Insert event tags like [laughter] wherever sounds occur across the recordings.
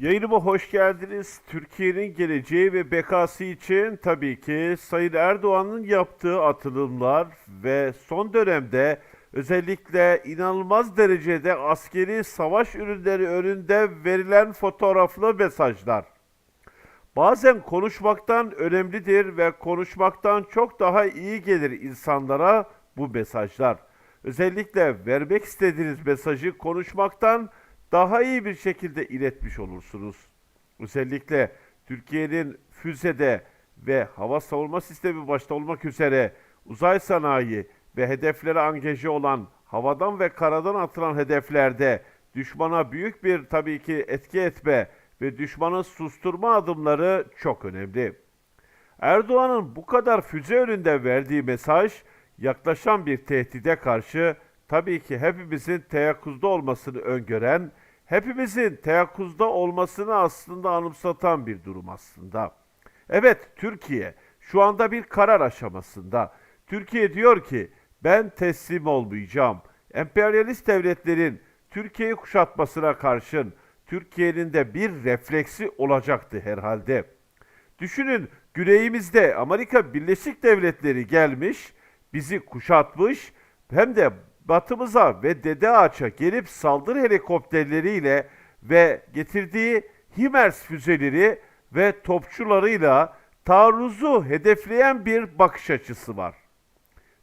Yayınıma hoş geldiniz. Türkiye'nin geleceği ve bekası için tabii ki Sayın Erdoğan'ın yaptığı atılımlar ve son dönemde özellikle inanılmaz derecede askeri savaş ürünleri önünde verilen fotoğraflı mesajlar. Bazen konuşmaktan önemlidir ve konuşmaktan çok daha iyi gelir insanlara bu mesajlar. Özellikle vermek istediğiniz mesajı konuşmaktan daha iyi bir şekilde iletmiş olursunuz. Özellikle Türkiye'nin füzede ve hava savunma sistemi başta olmak üzere uzay sanayi ve hedeflere angaje olan havadan ve karadan atılan hedeflerde düşmana büyük bir tabii ki etki etme ve düşmanı susturma adımları çok önemli. Erdoğan'ın bu kadar füze önünde verdiği mesaj yaklaşan bir tehdide karşı tabii ki hepimizin teyakkuzda olmasını öngören, hepimizin teyakkuzda olmasını aslında anımsatan bir durum aslında. Evet Türkiye şu anda bir karar aşamasında. Türkiye diyor ki ben teslim olmayacağım. Emperyalist devletlerin Türkiye'yi kuşatmasına karşın Türkiye'nin de bir refleksi olacaktı herhalde. Düşünün güneyimizde Amerika Birleşik Devletleri gelmiş, bizi kuşatmış hem de batımıza ve Dede Ağaç'a gelip saldırı helikopterleriyle ve getirdiği HIMARS füzeleri ve topçularıyla taarruzu hedefleyen bir bakış açısı var.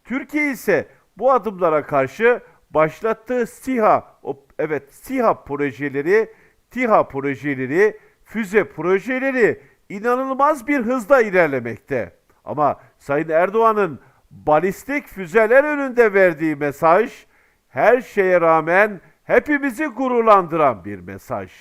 Türkiye ise bu adımlara karşı başlattığı SİHA, evet SİHA projeleri, TİHA projeleri, füze projeleri inanılmaz bir hızla ilerlemekte. Ama Sayın Erdoğan'ın balistik füzeler önünde verdiği mesaj her şeye rağmen hepimizi gururlandıran bir mesaj.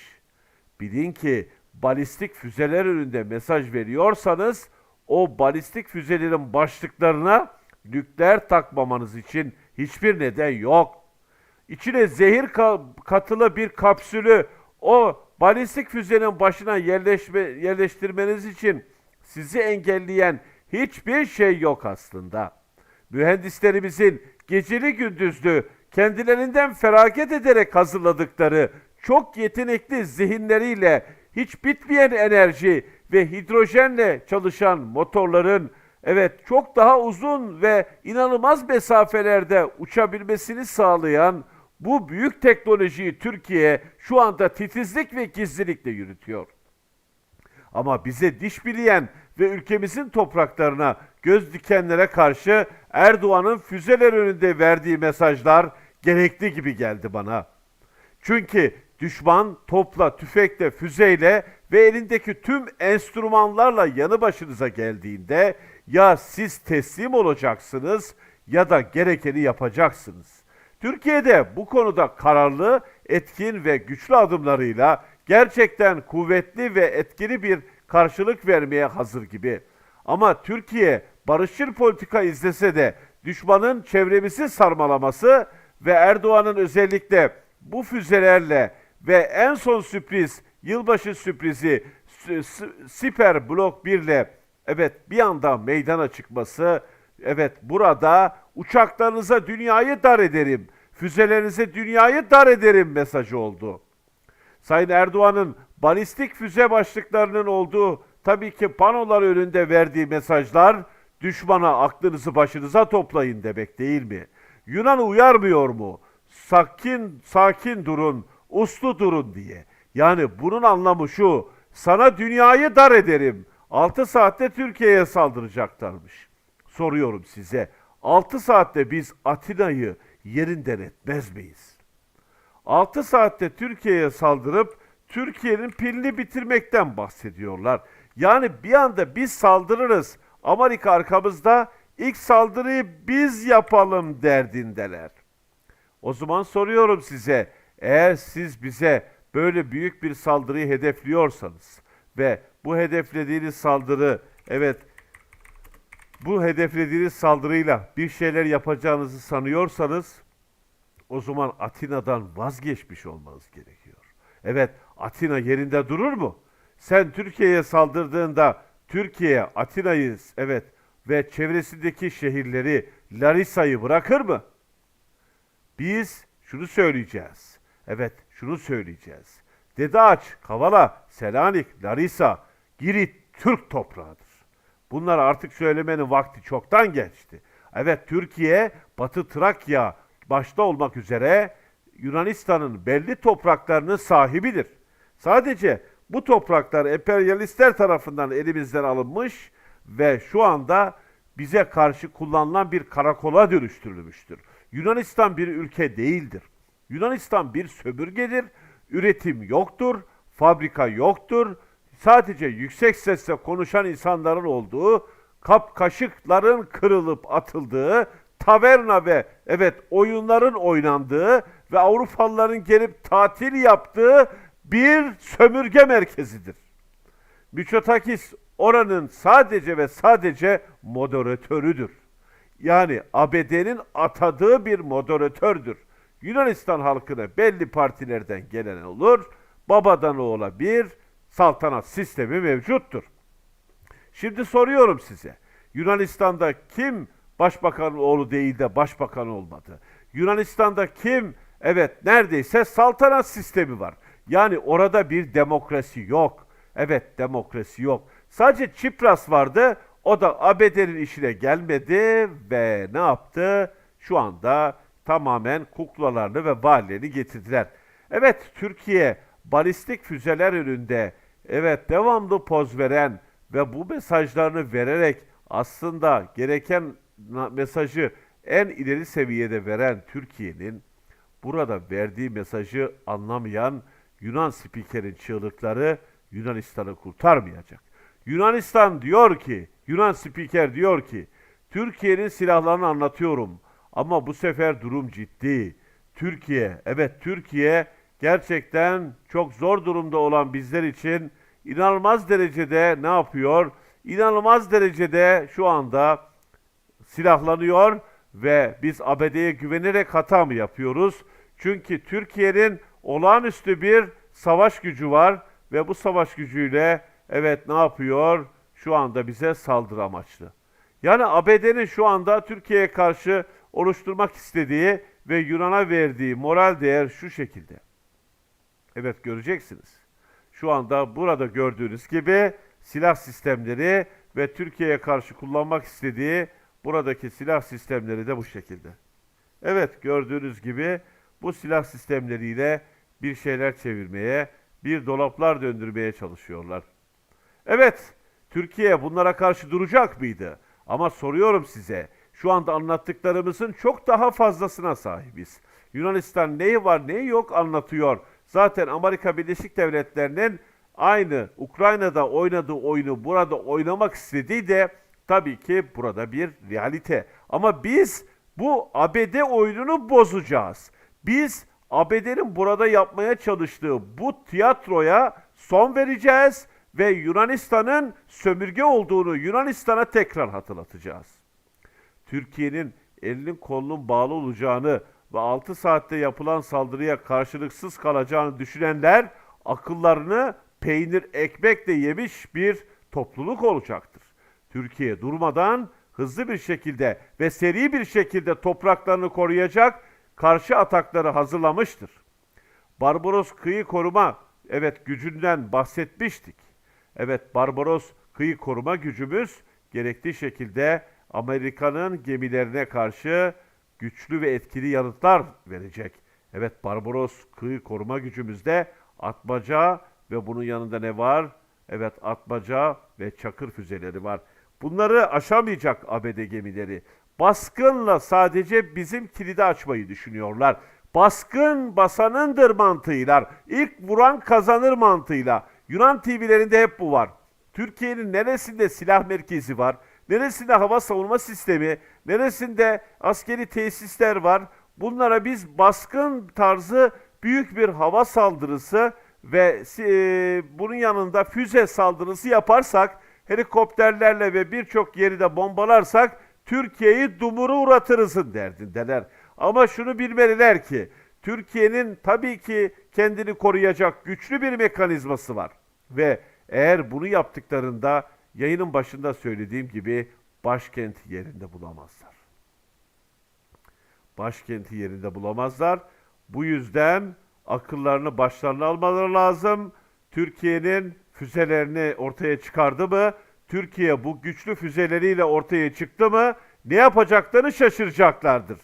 Bilin ki balistik füzeler önünde mesaj veriyorsanız o balistik füzelerin başlıklarına nükleer takmamanız için hiçbir neden yok. İçine zehir ka- katılı bir kapsülü o balistik füzenin başına yerleşme, yerleştirmeniz için sizi engelleyen hiçbir şey yok aslında. Mühendislerimizin geceli gündüzlü kendilerinden feragat ederek hazırladıkları çok yetenekli zihinleriyle hiç bitmeyen enerji ve hidrojenle çalışan motorların evet çok daha uzun ve inanılmaz mesafelerde uçabilmesini sağlayan bu büyük teknolojiyi Türkiye şu anda titizlik ve gizlilikle yürütüyor. Ama bize diş bileyen ve ülkemizin topraklarına göz dikenlere karşı Erdoğan'ın füzeler önünde verdiği mesajlar gerekli gibi geldi bana. Çünkü düşman topla, tüfekle, füzeyle ve elindeki tüm enstrümanlarla yanı başınıza geldiğinde ya siz teslim olacaksınız ya da gerekeni yapacaksınız. Türkiye'de bu konuda kararlı, etkin ve güçlü adımlarıyla gerçekten kuvvetli ve etkili bir karşılık vermeye hazır gibi. Ama Türkiye barışçıl politika izlese de düşmanın çevremizi sarmalaması ve Erdoğan'ın özellikle bu füzelerle ve en son sürpriz yılbaşı sürprizi Siper Blok 1 ile evet bir anda meydana çıkması evet burada uçaklarınıza dünyayı dar ederim, füzelerinize dünyayı dar ederim mesajı oldu. Sayın Erdoğan'ın balistik füze başlıklarının olduğu tabii ki panolar önünde verdiği mesajlar düşmana aklınızı başınıza toplayın demek değil mi? Yunan'ı uyarmıyor mu? Sakin sakin durun, uslu durun diye. Yani bunun anlamı şu. Sana dünyayı dar ederim. 6 saatte Türkiye'ye saldıracaklarmış. Soruyorum size. 6 saatte biz Atina'yı yerinden etmez miyiz? 6 saatte Türkiye'ye saldırıp Türkiye'nin pilini bitirmekten bahsediyorlar. Yani bir anda biz saldırırız. Amerika arkamızda ilk saldırıyı biz yapalım derdindeler. O zaman soruyorum size, eğer siz bize böyle büyük bir saldırıyı hedefliyorsanız ve bu hedeflediğiniz saldırı evet bu hedeflediğiniz saldırıyla bir şeyler yapacağınızı sanıyorsanız o zaman Atina'dan vazgeçmiş olmanız gerekiyor. Evet, Atina yerinde durur mu? Sen Türkiye'ye saldırdığında Türkiye Atina'yı evet ve çevresindeki şehirleri Larissa'yı bırakır mı? Biz şunu söyleyeceğiz. Evet, şunu söyleyeceğiz. Dede Ağaç, Kavala, Selanik, Larisa, Girit Türk toprağıdır. Bunlar artık söylemenin vakti çoktan geçti. Evet Türkiye, Batı Trakya başta olmak üzere Yunanistan'ın belli topraklarının sahibidir. Sadece bu topraklar emperyalistler tarafından elimizden alınmış ve şu anda bize karşı kullanılan bir karakola dönüştürülmüştür. Yunanistan bir ülke değildir. Yunanistan bir sömürgedir. Üretim yoktur, fabrika yoktur. Sadece yüksek sesle konuşan insanların olduğu, kap kaşıkların kırılıp atıldığı, taverna ve evet oyunların oynandığı ve Avrupalıların gelip tatil yaptığı bir sömürge merkezidir. Mitsotakis oranın sadece ve sadece moderatörüdür. Yani ABD'nin atadığı bir moderatördür. Yunanistan halkına belli partilerden gelen olur, babadan oğula bir saltanat sistemi mevcuttur. Şimdi soruyorum size. Yunanistan'da kim başbakanın oğlu değil de başbakan olmadı? Yunanistan'da kim evet neredeyse saltanat sistemi var. Yani orada bir demokrasi yok. Evet demokrasi yok. Sadece Çipras vardı. O da ABD'nin işine gelmedi ve ne yaptı? Şu anda tamamen kuklalarını ve valilerini getirdiler. Evet Türkiye balistik füzeler önünde evet devamlı poz veren ve bu mesajlarını vererek aslında gereken mesajı en ileri seviyede veren Türkiye'nin burada verdiği mesajı anlamayan Yunan spikerin çığlıkları Yunanistan'ı kurtarmayacak. Yunanistan diyor ki, Yunan spiker diyor ki, Türkiye'nin silahlarını anlatıyorum ama bu sefer durum ciddi. Türkiye, evet Türkiye gerçekten çok zor durumda olan bizler için inanılmaz derecede ne yapıyor? İnanılmaz derecede şu anda silahlanıyor ve biz ABD'ye güvenerek hata mı yapıyoruz? Çünkü Türkiye'nin olağanüstü bir savaş gücü var ve bu savaş gücüyle evet ne yapıyor? Şu anda bize saldırı amaçlı. Yani ABD'nin şu anda Türkiye'ye karşı oluşturmak istediği ve Yunan'a verdiği moral değer şu şekilde. Evet göreceksiniz. Şu anda burada gördüğünüz gibi silah sistemleri ve Türkiye'ye karşı kullanmak istediği buradaki silah sistemleri de bu şekilde. Evet gördüğünüz gibi bu silah sistemleriyle bir şeyler çevirmeye, bir dolaplar döndürmeye çalışıyorlar. Evet, Türkiye bunlara karşı duracak mıydı? Ama soruyorum size, şu anda anlattıklarımızın çok daha fazlasına sahibiz. Yunanistan neyi var neyi yok anlatıyor. Zaten Amerika Birleşik Devletleri'nin aynı Ukrayna'da oynadığı oyunu burada oynamak istediği de tabii ki burada bir realite. Ama biz bu ABD oyununu bozacağız. Biz ABD'nin burada yapmaya çalıştığı bu tiyatroya son vereceğiz ve Yunanistan'ın sömürge olduğunu Yunanistan'a tekrar hatırlatacağız. Türkiye'nin elinin kolunun bağlı olacağını ve 6 saatte yapılan saldırıya karşılıksız kalacağını düşünenler akıllarını peynir ekmekle yemiş bir topluluk olacaktır. Türkiye durmadan hızlı bir şekilde ve seri bir şekilde topraklarını koruyacak karşı atakları hazırlamıştır. Barbaros kıyı koruma evet gücünden bahsetmiştik. Evet Barbaros kıyı koruma gücümüz gerektiği şekilde Amerika'nın gemilerine karşı güçlü ve etkili yanıtlar verecek. Evet Barbaros kıyı koruma gücümüzde atmaca ve bunun yanında ne var? Evet atmaca ve çakır füzeleri var. Bunları aşamayacak ABD gemileri. Baskınla sadece bizim kilidi açmayı düşünüyorlar. Baskın basanındır mantığıyla, ilk vuran kazanır mantığıyla. Yunan TV'lerinde hep bu var. Türkiye'nin neresinde silah merkezi var, neresinde hava savunma sistemi, neresinde askeri tesisler var. Bunlara biz baskın tarzı büyük bir hava saldırısı ve e, bunun yanında füze saldırısı yaparsak, helikopterlerle ve birçok yeri de bombalarsak Türkiye'yi dumura uğratırızın derdindeler. Ama şunu bilmeliler ki Türkiye'nin tabii ki kendini koruyacak güçlü bir mekanizması var. Ve eğer bunu yaptıklarında yayının başında söylediğim gibi başkenti yerinde bulamazlar. Başkenti yerinde bulamazlar. Bu yüzden akıllarını başlarına almaları lazım. Türkiye'nin füzelerini ortaya çıkardı mı? Türkiye bu güçlü füzeleriyle ortaya çıktı mı? Ne yapacaklarını şaşıracaklardır.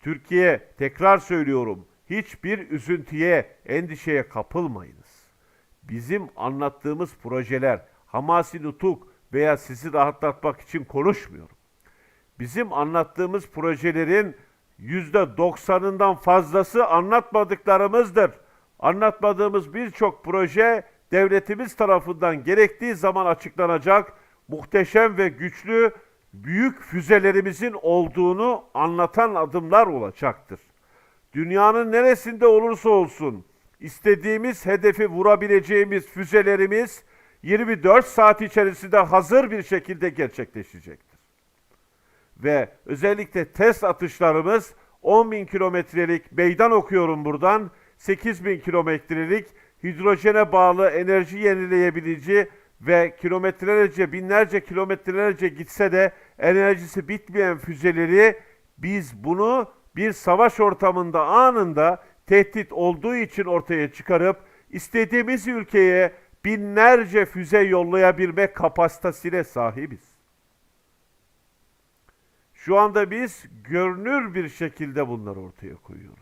Türkiye tekrar söylüyorum hiçbir üzüntüye, endişeye kapılmayınız. Bizim anlattığımız projeler hamasi nutuk veya sizi rahatlatmak için konuşmuyorum. Bizim anlattığımız projelerin yüzde doksanından fazlası anlatmadıklarımızdır. Anlatmadığımız birçok proje devletimiz tarafından gerektiği zaman açıklanacak muhteşem ve güçlü büyük füzelerimizin olduğunu anlatan adımlar olacaktır. Dünyanın neresinde olursa olsun istediğimiz hedefi vurabileceğimiz füzelerimiz 24 saat içerisinde hazır bir şekilde gerçekleşecektir. Ve özellikle test atışlarımız 10 bin kilometrelik meydan okuyorum buradan 8 bin kilometrelik hidrojene bağlı enerji yenileyebilici ve kilometrelerce binlerce kilometrelerce gitse de enerjisi bitmeyen füzeleri biz bunu bir savaş ortamında anında tehdit olduğu için ortaya çıkarıp istediğimiz ülkeye binlerce füze yollayabilme kapasitesine sahibiz. Şu anda biz görünür bir şekilde bunları ortaya koyuyoruz.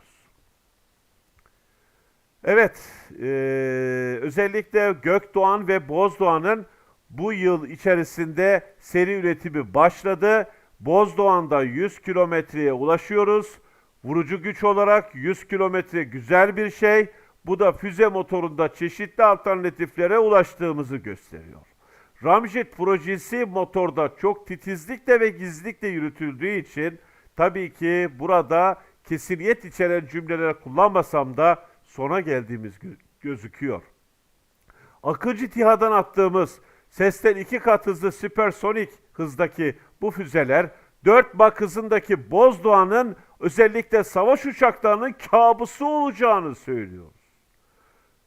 Evet, eee, özellikle Gökdoğan ve Bozdoğan'ın bu yıl içerisinde seri üretimi başladı. Bozdoğan'da 100 kilometreye ulaşıyoruz. Vurucu güç olarak 100 kilometre güzel bir şey. Bu da füze motorunda çeşitli alternatiflere ulaştığımızı gösteriyor. Ramjet projesi motorda çok titizlikle ve gizlilikle yürütüldüğü için tabii ki burada kesiniyet içeren cümleler kullanmasam da sona geldiğimiz gö- gözüküyor. Akıncı TİHA'dan attığımız sesten iki kat hızlı süpersonik hızdaki bu füzeler 4 Mach hızındaki Bozdoğan'ın özellikle savaş uçaklarının kabusu olacağını söylüyor.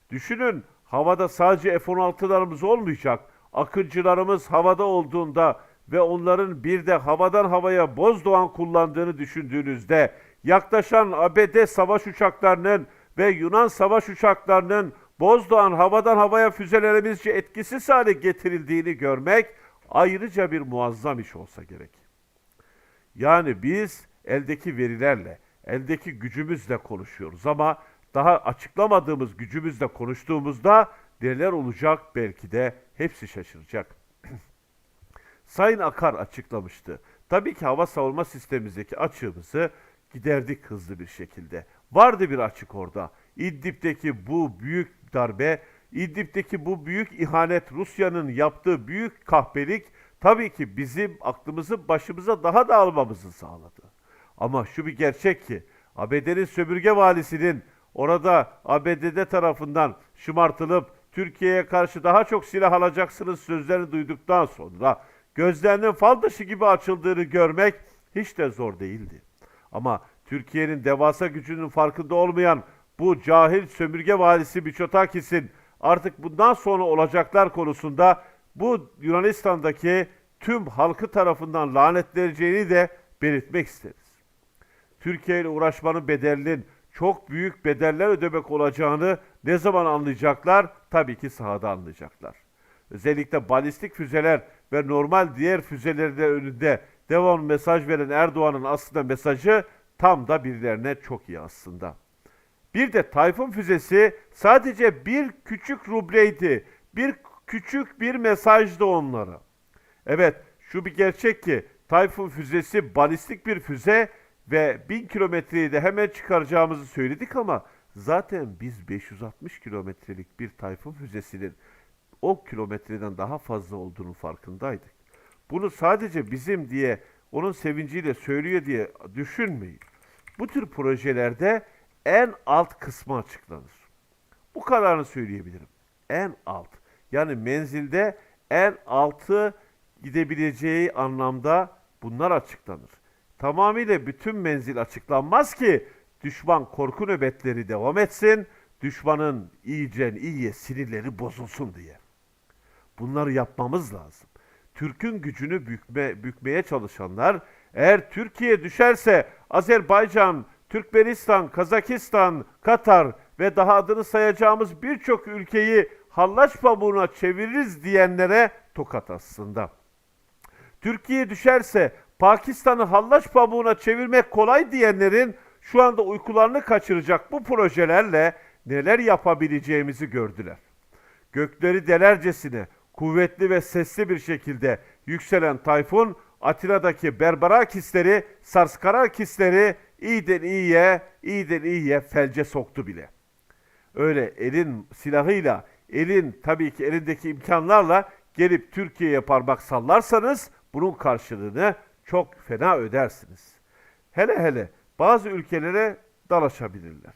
Düşünün havada sadece F-16'larımız olmayacak. Akıncılarımız havada olduğunda ve onların bir de havadan havaya Bozdoğan kullandığını düşündüğünüzde yaklaşan ABD savaş uçaklarının ve Yunan savaş uçaklarının Bozdoğan havadan havaya füzelerimizce etkisiz hale getirildiğini görmek ayrıca bir muazzam iş olsa gerek. Yani biz eldeki verilerle, eldeki gücümüzle konuşuyoruz ama daha açıklamadığımız gücümüzle konuştuğumuzda neler olacak belki de hepsi şaşıracak. [clears throat] Sayın Akar açıklamıştı. Tabii ki hava savunma sistemimizdeki açığımızı giderdik hızlı bir şekilde. Vardı bir açık orada. İdlib'deki bu büyük darbe, İdlib'deki bu büyük ihanet, Rusya'nın yaptığı büyük kahpelik tabii ki bizim aklımızı başımıza daha da almamızı sağladı. Ama şu bir gerçek ki ABD'nin sömürge valisinin orada ABD'de tarafından şımartılıp Türkiye'ye karşı daha çok silah alacaksınız sözlerini duyduktan sonra gözlerinin fal taşı gibi açıldığını görmek hiç de zor değildi. Ama Türkiye'nin devasa gücünün farkında olmayan bu cahil sömürge valisi Miçotakis'in artık bundan sonra olacaklar konusunda bu Yunanistan'daki tüm halkı tarafından lanetleneceğini de belirtmek isteriz. Türkiye ile uğraşmanın bedelinin çok büyük bedeller ödemek olacağını ne zaman anlayacaklar? Tabii ki sahada anlayacaklar. Özellikle balistik füzeler ve normal diğer füzelerin de önünde devam mesaj veren Erdoğan'ın aslında mesajı tam da birilerine çok iyi aslında. Bir de Tayfun füzesi sadece bir küçük rubleydi. Bir küçük bir mesajdı onlara. Evet şu bir gerçek ki Tayfun füzesi balistik bir füze ve 1000 kilometreyi de hemen çıkaracağımızı söyledik ama zaten biz 560 kilometrelik bir Tayfun füzesinin o kilometreden daha fazla olduğunu farkındaydık. Bunu sadece bizim diye onun sevinciyle söylüyor diye düşünmeyin. Bu tür projelerde en alt kısmı açıklanır. Bu kadarını söyleyebilirim. En alt. Yani menzilde en altı gidebileceği anlamda bunlar açıklanır. Tamamıyla bütün menzil açıklanmaz ki düşman korku nöbetleri devam etsin, düşmanın iyicen iyiye sinirleri bozulsun diye. Bunları yapmamız lazım. Türk'ün gücünü bükme, bükmeye çalışanlar eğer Türkiye düşerse Azerbaycan Türkmenistan, Kazakistan, Katar ve daha adını sayacağımız birçok ülkeyi hallaç pamuğuna çeviririz diyenlere tokat aslında. Türkiye düşerse Pakistan'ı hallaç pamuğuna çevirmek kolay diyenlerin şu anda uykularını kaçıracak bu projelerle neler yapabileceğimizi gördüler. Gökleri delercesine kuvvetli ve sesli bir şekilde yükselen tayfun Atina'daki Berbarakisleri, Sarskarakisleri iyiden iyiye, iyiden iyiye felce soktu bile. Öyle elin silahıyla, elin tabii ki elindeki imkanlarla gelip Türkiye'ye parmak sallarsanız bunun karşılığını çok fena ödersiniz. Hele hele bazı ülkelere dalaşabilirler.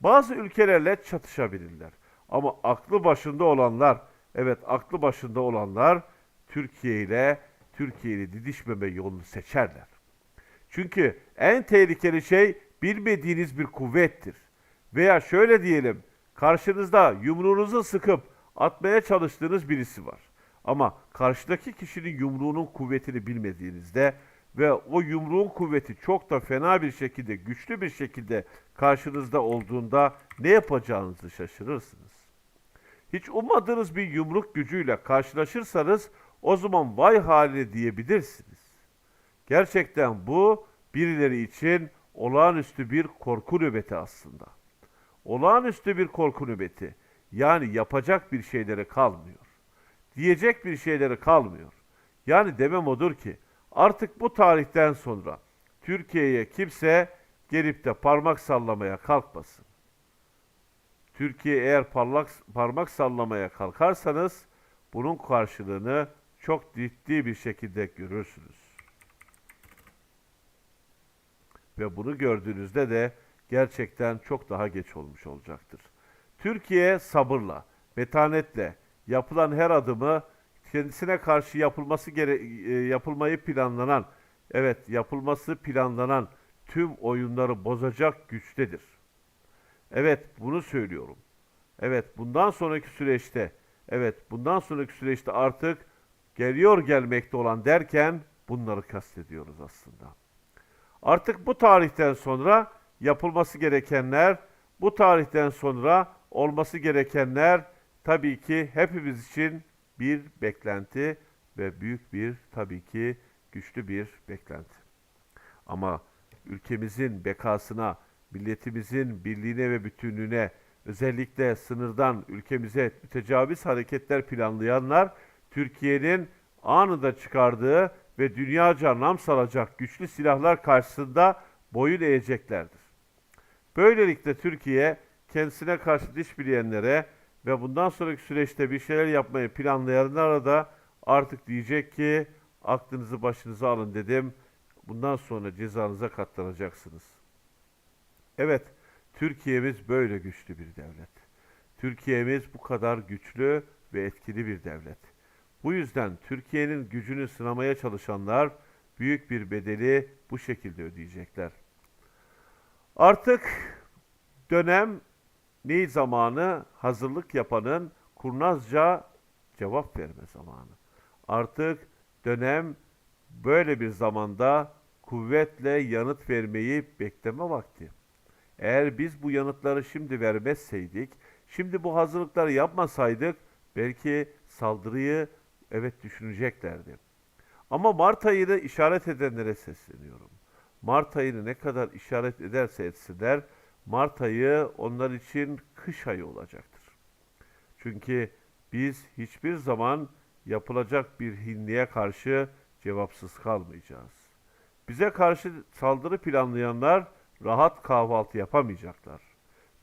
Bazı ülkelerle çatışabilirler. Ama aklı başında olanlar, evet aklı başında olanlar Türkiye ile Türkiye ile didişmeme yolunu seçerler. Çünkü en tehlikeli şey bilmediğiniz bir kuvvettir. Veya şöyle diyelim, karşınızda yumruğunuzu sıkıp atmaya çalıştığınız birisi var. Ama karşıdaki kişinin yumruğunun kuvvetini bilmediğinizde ve o yumruğun kuvveti çok da fena bir şekilde, güçlü bir şekilde karşınızda olduğunda ne yapacağınızı şaşırırsınız. Hiç ummadığınız bir yumruk gücüyle karşılaşırsanız o zaman vay haline diyebilirsiniz. Gerçekten bu birileri için olağanüstü bir korku nöbeti aslında. Olağanüstü bir korku nöbeti. Yani yapacak bir şeyleri kalmıyor. Diyecek bir şeyleri kalmıyor. Yani demem odur ki artık bu tarihten sonra Türkiye'ye kimse gelip de parmak sallamaya kalkmasın. Türkiye eğer parlak, parmak sallamaya kalkarsanız bunun karşılığını çok ciddi bir şekilde görürsünüz. Ve bunu gördüğünüzde de gerçekten çok daha geç olmuş olacaktır. Türkiye sabırla, metanetle yapılan her adımı kendisine karşı yapılması gere e, yapılmayı planlanan, evet yapılması planlanan tüm oyunları bozacak güçtedir. Evet bunu söylüyorum. Evet bundan sonraki süreçte, evet bundan sonraki süreçte artık geliyor gelmekte olan derken bunları kastediyoruz aslında. Artık bu tarihten sonra yapılması gerekenler, bu tarihten sonra olması gerekenler tabii ki hepimiz için bir beklenti ve büyük bir tabii ki güçlü bir beklenti. Ama ülkemizin bekasına, milletimizin birliğine ve bütünlüğüne, özellikle sınırdan ülkemize mütecaviz hareketler planlayanlar, Türkiye'nin anında çıkardığı ve dünyaca nam salacak güçlü silahlar karşısında boyun eğeceklerdir. Böylelikle Türkiye kendisine karşı diş bileyenlere ve bundan sonraki süreçte bir şeyler yapmayı planlayanlara da artık diyecek ki aklınızı başınıza alın dedim. Bundan sonra cezanıza katlanacaksınız. Evet, Türkiye'miz böyle güçlü bir devlet. Türkiye'miz bu kadar güçlü ve etkili bir devlet. Bu yüzden Türkiye'nin gücünü sınamaya çalışanlar büyük bir bedeli bu şekilde ödeyecekler. Artık dönem ne zamanı hazırlık yapanın kurnazca cevap verme zamanı. Artık dönem böyle bir zamanda kuvvetle yanıt vermeyi bekleme vakti. Eğer biz bu yanıtları şimdi vermezseydik, şimdi bu hazırlıkları yapmasaydık belki saldırıyı evet düşüneceklerdi. Ama Mart ayını işaret edenlere sesleniyorum. Mart ayını ne kadar işaret ederse etsinler, Mart ayı onlar için kış ayı olacaktır. Çünkü biz hiçbir zaman yapılacak bir hinliğe karşı cevapsız kalmayacağız. Bize karşı saldırı planlayanlar rahat kahvaltı yapamayacaklar.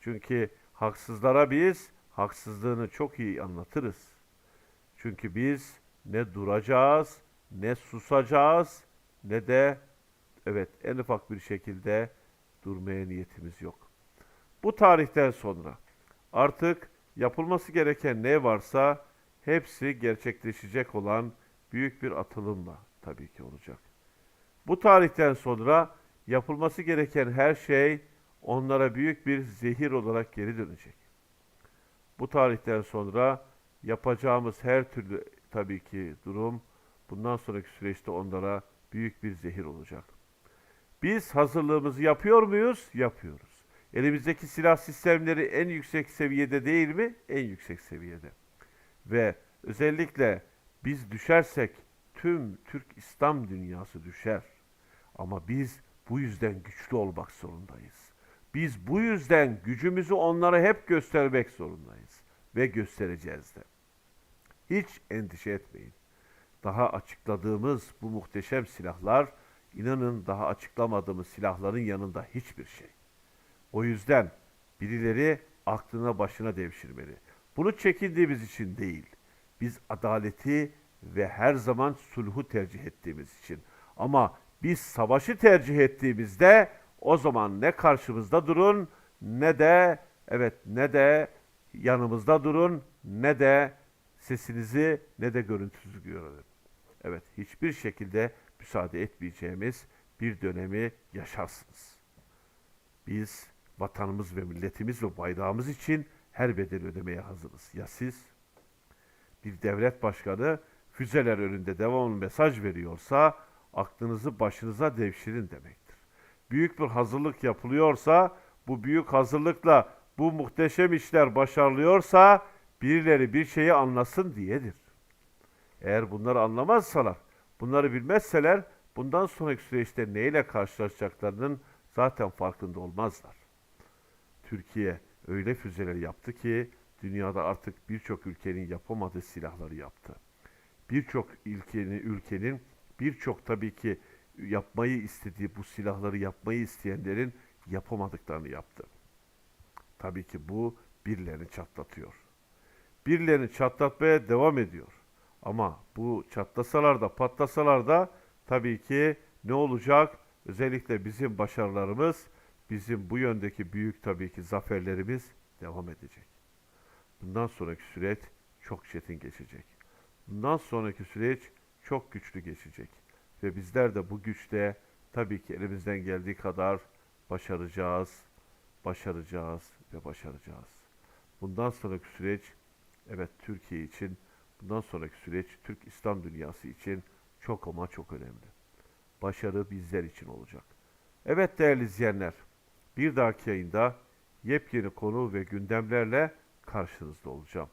Çünkü haksızlara biz haksızlığını çok iyi anlatırız. Çünkü biz ne duracağız, ne susacağız, ne de evet en ufak bir şekilde durmaya niyetimiz yok. Bu tarihten sonra artık yapılması gereken ne varsa hepsi gerçekleşecek olan büyük bir atılımla tabii ki olacak. Bu tarihten sonra yapılması gereken her şey onlara büyük bir zehir olarak geri dönecek. Bu tarihten sonra yapacağımız her türlü tabii ki durum bundan sonraki süreçte onlara büyük bir zehir olacak. Biz hazırlığımızı yapıyor muyuz? Yapıyoruz. Elimizdeki silah sistemleri en yüksek seviyede değil mi? En yüksek seviyede. Ve özellikle biz düşersek tüm Türk İslam dünyası düşer. Ama biz bu yüzden güçlü olmak zorundayız. Biz bu yüzden gücümüzü onlara hep göstermek zorundayız. Ve göstereceğiz de. Hiç endişe etmeyin. Daha açıkladığımız bu muhteşem silahlar, inanın daha açıklamadığımız silahların yanında hiçbir şey. O yüzden birileri aklına başına devşirmeli. Bunu çekindiğimiz için değil. Biz adaleti ve her zaman sulhu tercih ettiğimiz için. Ama biz savaşı tercih ettiğimizde o zaman ne karşımızda durun ne de evet ne de yanımızda durun ne de sesinizi ne de görüntünüzü görelim. Evet hiçbir şekilde müsaade etmeyeceğimiz bir dönemi yaşarsınız. Biz vatanımız ve milletimiz ve bayrağımız için her bedeli ödemeye hazırız. Ya siz? Bir devlet başkanı füzeler önünde devamlı mesaj veriyorsa aklınızı başınıza devşirin demektir. Büyük bir hazırlık yapılıyorsa bu büyük hazırlıkla bu muhteşem işler başarılıyorsa birileri bir şeyi anlasın diyedir. Eğer bunları anlamazsalar, bunları bilmezseler bundan sonraki süreçte neyle karşılaşacaklarının zaten farkında olmazlar. Türkiye öyle füzeler yaptı ki dünyada artık birçok ülkenin yapamadığı silahları yaptı. Birçok ülkenin ülkenin birçok tabii ki yapmayı istediği bu silahları yapmayı isteyenlerin yapamadıklarını yaptı. Tabii ki bu birilerini çatlatıyor. Birilerini çatlatmaya devam ediyor. Ama bu çatlasalar da patlasalar da tabii ki ne olacak? Özellikle bizim başarılarımız, bizim bu yöndeki büyük tabii ki zaferlerimiz devam edecek. Bundan sonraki süreç çok çetin geçecek. Bundan sonraki süreç çok güçlü geçecek. Ve bizler de bu güçte tabii ki elimizden geldiği kadar başaracağız, başaracağız ve başaracağız. Bundan sonraki süreç evet Türkiye için, bundan sonraki süreç Türk İslam dünyası için çok ama çok önemli. Başarı bizler için olacak. Evet değerli izleyenler, bir dahaki yayında yepyeni konu ve gündemlerle karşınızda olacağım.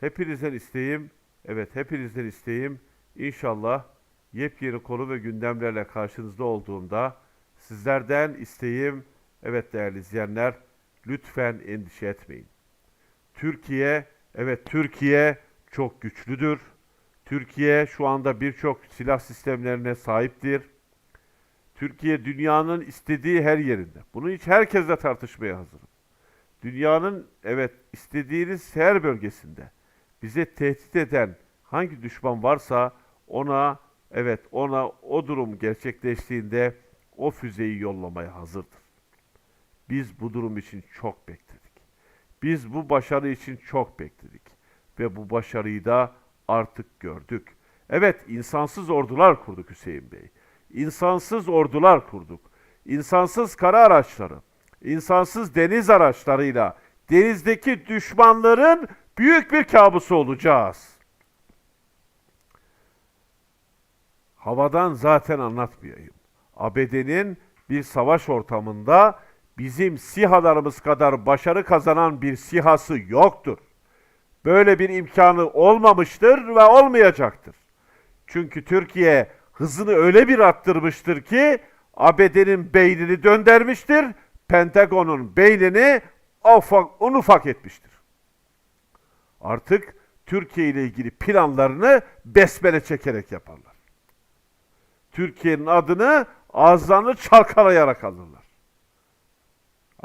Hepinizden isteğim, evet hepinizden isteğim inşallah yepyeni konu ve gündemlerle karşınızda olduğumda sizlerden isteğim, evet değerli izleyenler, lütfen endişe etmeyin. Türkiye, evet Türkiye çok güçlüdür. Türkiye şu anda birçok silah sistemlerine sahiptir. Türkiye dünyanın istediği her yerinde. Bunu hiç herkesle tartışmaya hazırım. Dünyanın evet istediğiniz her bölgesinde bize tehdit eden hangi düşman varsa ona evet ona o durum gerçekleştiğinde o füzeyi yollamaya hazırdır. Biz bu durum için çok bekledik. Biz bu başarı için çok bekledik ve bu başarıyı da artık gördük. Evet insansız ordular kurduk Hüseyin Bey. İnsansız ordular kurduk. İnsansız kara araçları, insansız deniz araçlarıyla denizdeki düşmanların büyük bir kabusu olacağız. Havadan zaten anlatmayayım. ABD'nin bir savaş ortamında bizim SİHA'larımız kadar başarı kazanan bir SİHA'sı yoktur. Böyle bir imkanı olmamıştır ve olmayacaktır. Çünkü Türkiye hızını öyle bir arttırmıştır ki ABD'nin beynini döndürmüştür, Pentagon'un beynini ufak, un ufak etmiştir. Artık Türkiye ile ilgili planlarını besmele çekerek yaparlar. Türkiye'nin adını ağızlarını çalkalayarak alırlar.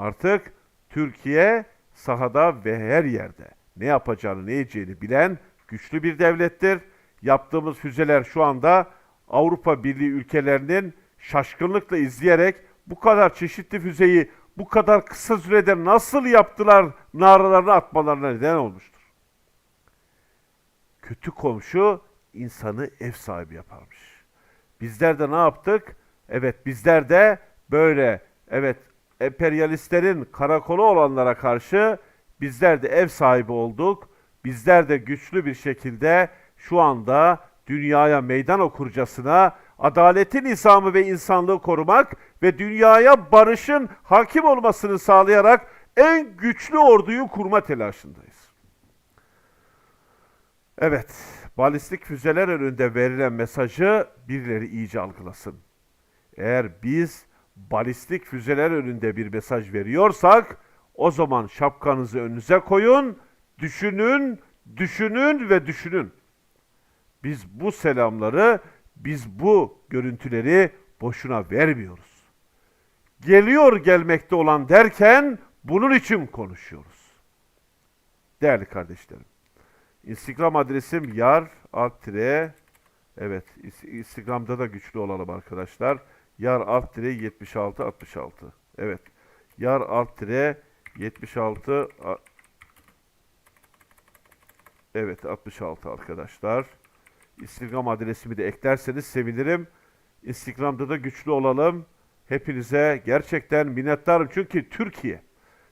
Artık Türkiye sahada ve her yerde ne yapacağını ne edeceğini bilen güçlü bir devlettir. Yaptığımız füzeler şu anda Avrupa Birliği ülkelerinin şaşkınlıkla izleyerek bu kadar çeşitli füzeyi bu kadar kısa sürede nasıl yaptılar naralarını atmalarına neden olmuştur. Kötü komşu insanı ev sahibi yaparmış. Bizler de ne yaptık? Evet bizler de böyle evet emperyalistlerin karakolu olanlara karşı bizler de ev sahibi olduk. Bizler de güçlü bir şekilde şu anda dünyaya meydan okurcasına adaletin nizamı ve insanlığı korumak ve dünyaya barışın hakim olmasını sağlayarak en güçlü orduyu kurma telaşındayız. Evet, balistik füzeler önünde verilen mesajı birileri iyice algılasın. Eğer biz balistik füzeler önünde bir mesaj veriyorsak, o zaman şapkanızı önünüze koyun, düşünün, düşünün ve düşünün. Biz bu selamları, biz bu görüntüleri boşuna vermiyoruz. Geliyor gelmekte olan derken bunun için konuşuyoruz. Değerli kardeşlerim. Instagram adresim yar alt tire evet Instagram'da da güçlü olalım arkadaşlar. Yar alt tire 76 66. Evet. Yar alt tire 76 a- Evet 66 arkadaşlar. Instagram adresimi de eklerseniz sevinirim. Instagram'da da güçlü olalım. Hepinize gerçekten minnettarım. Çünkü Türkiye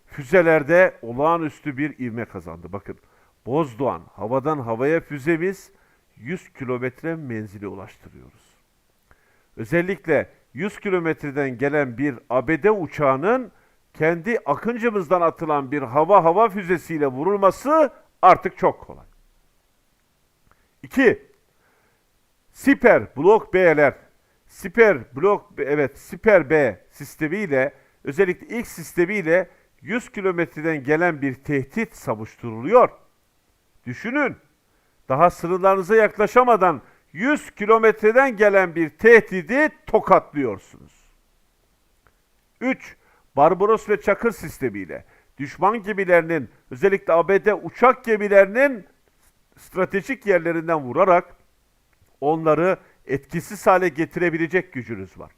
füzelerde olağanüstü bir ivme kazandı. Bakın Bozdoğan havadan havaya füzemiz 100 kilometre menzile ulaştırıyoruz. Özellikle 100 kilometreden gelen bir ABD uçağının kendi akıncımızdan atılan bir hava hava füzesiyle vurulması artık çok kolay. 2. Siper Blok B'ler Siper Blok evet Siper B sistemiyle özellikle ilk sistemiyle 100 kilometreden gelen bir tehdit savuşturuluyor. Düşünün. Daha sınırlarınıza yaklaşamadan 100 kilometreden gelen bir tehdidi tokatlıyorsunuz. 3. Barbaros ve Çakır sistemiyle düşman gemilerinin özellikle ABD uçak gemilerinin stratejik yerlerinden vurarak onları etkisiz hale getirebilecek gücünüz var.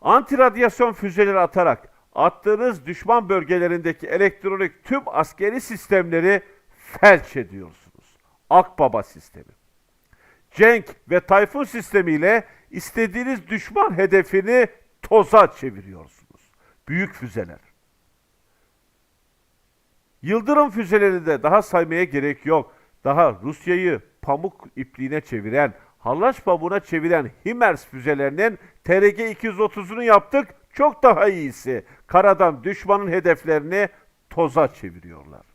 Antiradyasyon füzeleri atarak attığınız düşman bölgelerindeki elektronik tüm askeri sistemleri felç ediyorsunuz. Akbaba sistemi. Cenk ve Tayfun sistemiyle istediğiniz düşman hedefini toza çeviriyorsunuz. Büyük füzeler. Yıldırım füzeleri de daha saymaya gerek yok. Daha Rusya'yı pamuk ipliğine çeviren, hallaç pabuğuna çeviren HIMARS füzelerinin TRG-230'unu yaptık. Çok daha iyisi. Karadan düşmanın hedeflerini toza çeviriyorlar.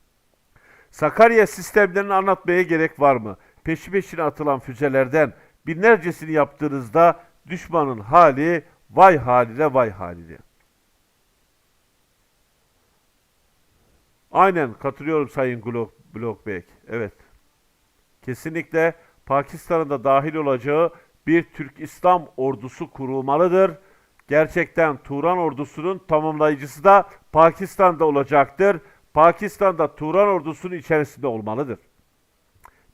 Sakarya sistemlerini anlatmaya gerek var mı? Peşi peşine atılan füzelerden binlercesini yaptığınızda düşmanın hali vay haline vay haline. Aynen katılıyorum Sayın Glock, Blockback. Evet. Kesinlikle Pakistan'ın da dahil olacağı bir Türk İslam ordusu kurulmalıdır. Gerçekten Turan ordusunun tamamlayıcısı da Pakistan'da olacaktır. Pakistan'da Turan ordusunun içerisinde olmalıdır.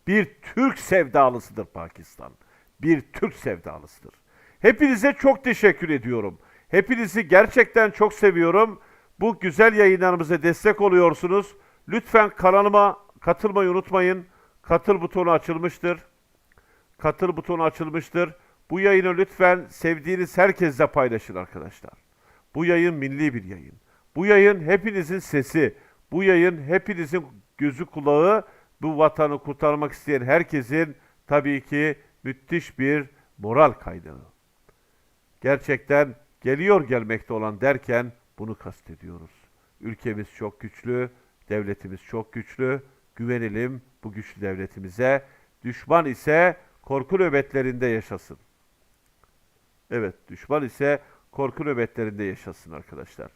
Bir Türk sevdalısıdır Pakistan. Bir Türk sevdalısıdır. Hepinize çok teşekkür ediyorum. Hepinizi gerçekten çok seviyorum. Bu güzel yayınlarımıza destek oluyorsunuz. Lütfen kanalıma katılmayı unutmayın. Katıl butonu açılmıştır. Katıl butonu açılmıştır. Bu yayını lütfen sevdiğiniz herkesle paylaşın arkadaşlar. Bu yayın milli bir yayın. Bu yayın hepinizin sesi. Bu yayın hepinizin gözü kulağı. Bu vatanı kurtarmak isteyen herkesin tabii ki müthiş bir moral kaynağı. Gerçekten geliyor gelmekte olan derken bunu kastediyoruz. Ülkemiz çok güçlü, devletimiz çok güçlü. Güvenelim bu güçlü devletimize. Düşman ise korku nöbetlerinde yaşasın. Evet, düşman ise korku nöbetlerinde yaşasın arkadaşlar.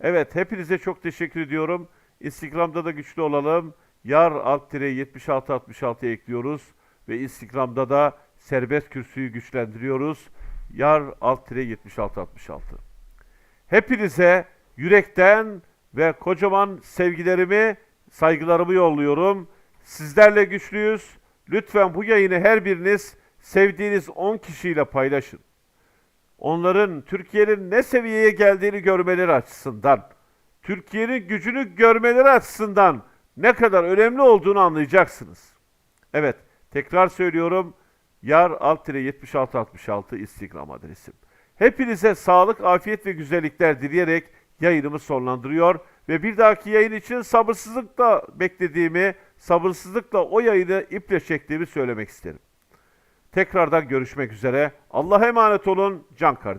Evet, hepinize çok teşekkür ediyorum. Instagram'da da güçlü olalım. Yar alt tire 7666 ekliyoruz ve Instagram'da da serbest kürsüyü güçlendiriyoruz. Yar alt tire 7666. Hepinize yürekten ve kocaman sevgilerimi, saygılarımı yolluyorum. Sizlerle güçlüyüz. Lütfen bu yayını her biriniz sevdiğiniz 10 kişiyle paylaşın. Onların Türkiye'nin ne seviyeye geldiğini görmeleri açısından, Türkiye'nin gücünü görmeleri açısından ne kadar önemli olduğunu anlayacaksınız. Evet, tekrar söylüyorum. Yar alt tire 7666 Instagram adresim. Hepinize sağlık, afiyet ve güzellikler dileyerek yayınımı sonlandırıyor ve bir dahaki yayın için sabırsızlıkla beklediğimi, sabırsızlıkla o yayını iple çektiğimi söylemek isterim. Tekrardan görüşmek üzere. Allah'a emanet olun. Can kardeşim.